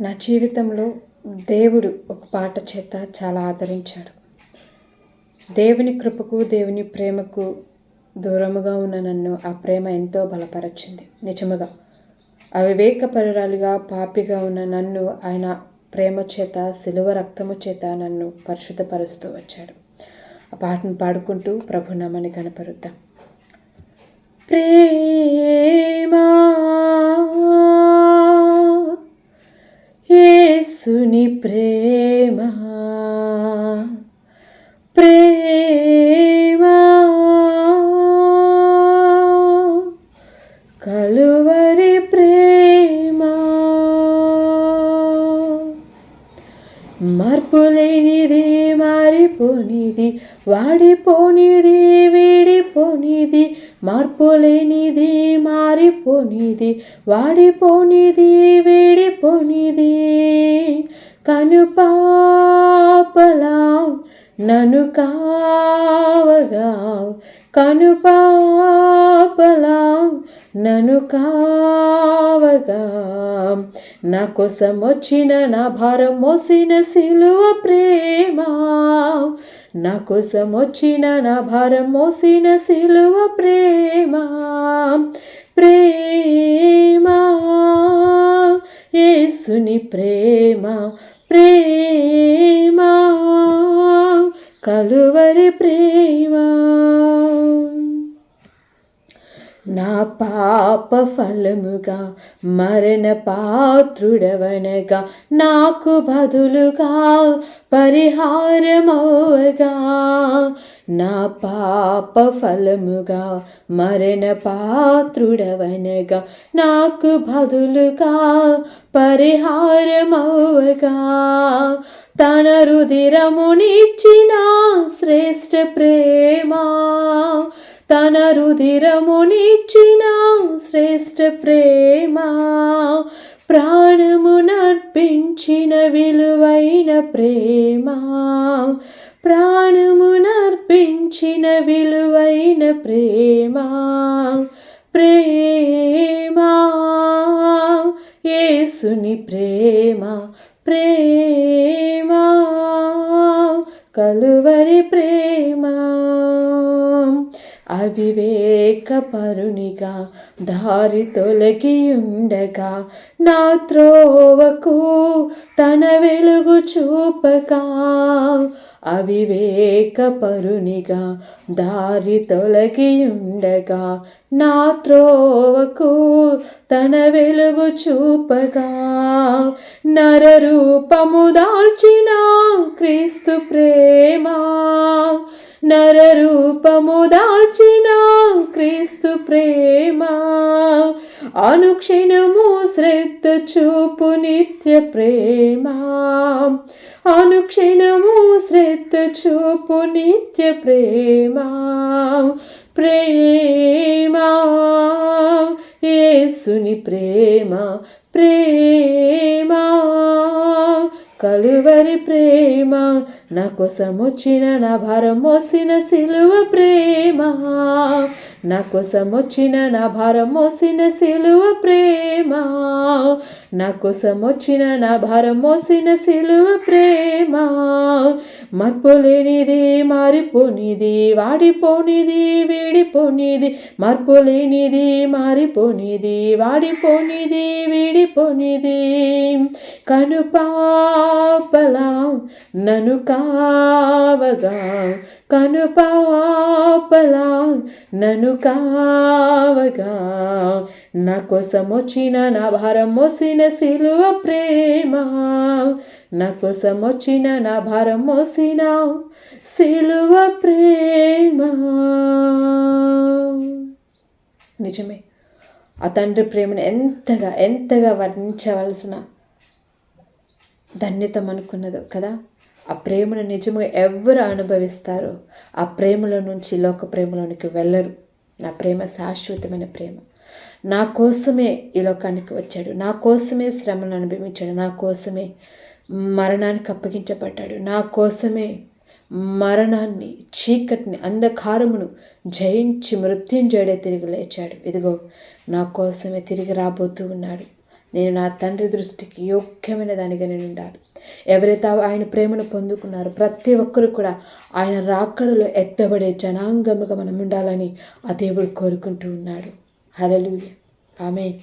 నా జీవితంలో దేవుడు ఒక పాట చేత చాలా ఆదరించాడు. దేవుని కృపకు దేవుని ప్రేమకు దూరముగా ఉన్న నన్ను ఆ ప్రేమ ఎంతో బలపరచింది. నిజముగా అవివేకపరురాలిగా పాపిగా ఉన్న నన్ను ఆయన ప్రేమ చేత సిలువ రక్తము చేత నన్ను పరిశుద్ధపరుస్తూ వచ్చాడు. ఆ పాటను పాడుకుంటూ ప్రభునామని కనపరుద్దాం ప్రేమా యేసుని ప్రేమ మార్పులేనిది మారిపోనిది వాడిపోనిది వీడిపోనిది మార్పులేనిది మారిపోనిది వాడిపోనిది వీడిపోనిది. కనుపాపలా నన్ను కావగా కనుపాపలా నను కావగా. నా కోసం వచ్చిన నా భారం మోసిన సిలువ ప్రేమ. నా కోసం వచ్చిన నా భారం మోసిన సిలువ ప్రేమ. ప్రేమ యేసుని ప్రేమ ప్రేమ. కలువరి ప్రేమ నా పాప ఫలముగా మరణ పాత్రుడవనగా నాకు బదులుగా పరిహారమవగా నా పాప ఫలముగా మరణ పాత్రుడవనగా నాకు బదులుగా పరిహారమవగా తన రుదిరమునిచ్చిన శ్రేష్ఠ ప్రేమ తన రుధిరమునిచ్చిన శ్రేష్ఠ ప్రేమ ప్రాణమునర్పించిన విలువైన ప్రేమ ప్రాణమునర్పించిన విలువైన ప్రేమ ప్రేమ. యేసుని ప్రేమ అవివేకపరునిగా దారి తొలగి ఉండగా నా త్రోవకు తన వెలుగు చూపగా. అవివేకపరునిగా దారి తొలగి ఉండగా నా త్రోవకు తన వెలుగు చూపగా నరరూపము దాల్చిన క్రీస్తు ప్రేమ. నరరూపము దాల్చిన క్రీస్తు ప్రేమ. అనుక్షణము శ్రద్ధ చూపు నిత్య ప్రేమ. అనుక్షణము శ్రద్ధ చూపు నిత్య ప్రేమ. ప్రేమ. యేసుని ప్రేమ ప్రేమ. కలువరి ప్రేమ నా కోసం వచ్చిన నా భారం మోసిన సిలువ ప్రేమ. నా కోసం వచ్చిన నా భారం మోసిన సిలువ ప్రేమ. నా కోసం వచ్చిన నా భారం మోసిన సిలువ ప్రేమ. మర్పులేనిది మారిపోనిది వాడిపోనిది వీడిపోనిది. మర్పులేనిది మారిపోనిది వాడిపోనిది వీడిపోనిది. కనుపాపలా నను కావగా. కనుపాపలా నను కావగా. నా కోసం వచ్చిన నా భారం మోసిన సిలువ ప్రేమ. నా కోసం వచ్చిన నా భారం మోసిన సిలువ ప్రేమ. నిజమే. ఆ తండ్రి ప్రేమను ఎంతగా ఎంతగా వర్ణించవలసిన ధన్యత అనుకున్నదో కదా. ఆ ప్రేమను నిజంగా ఎవరు అనుభవిస్తారో ఆ ప్రేమలో నుంచి లోక ప్రేమలోనికి వెళ్ళరు. నా ప్రేమ శాశ్వతమైన ప్రేమ. నా కోసమే ఈ లోకానికి వచ్చాడు. నా కోసమే శ్రమను అనుభవించాడు. నా కోసమే మరణానికి అప్పగించబడ్డాడు నా కోసమే మరణాన్ని చీకటిని అంధకారమును జయించి మృత్యుంజయుడే తిరిగి లేచాడు. ఇదిగో నా కోసమే తిరిగి రాబోతూ ఉన్నాడు. నేను నా తండ్రి దృష్టికి యోగ్యమైన దానిగా నేను ఉండాలి. ఎవరైతే ఆయన ప్రేమను పొందుకున్నారో ప్రతి ఒక్కరు కూడా ఆయన రాకడలో ఎత్తబడే జనాంగముగా మనం ఉండాలని ఆ దేవుడు కోరుకుంటూ ఉన్నాడు. హలలు ఆమె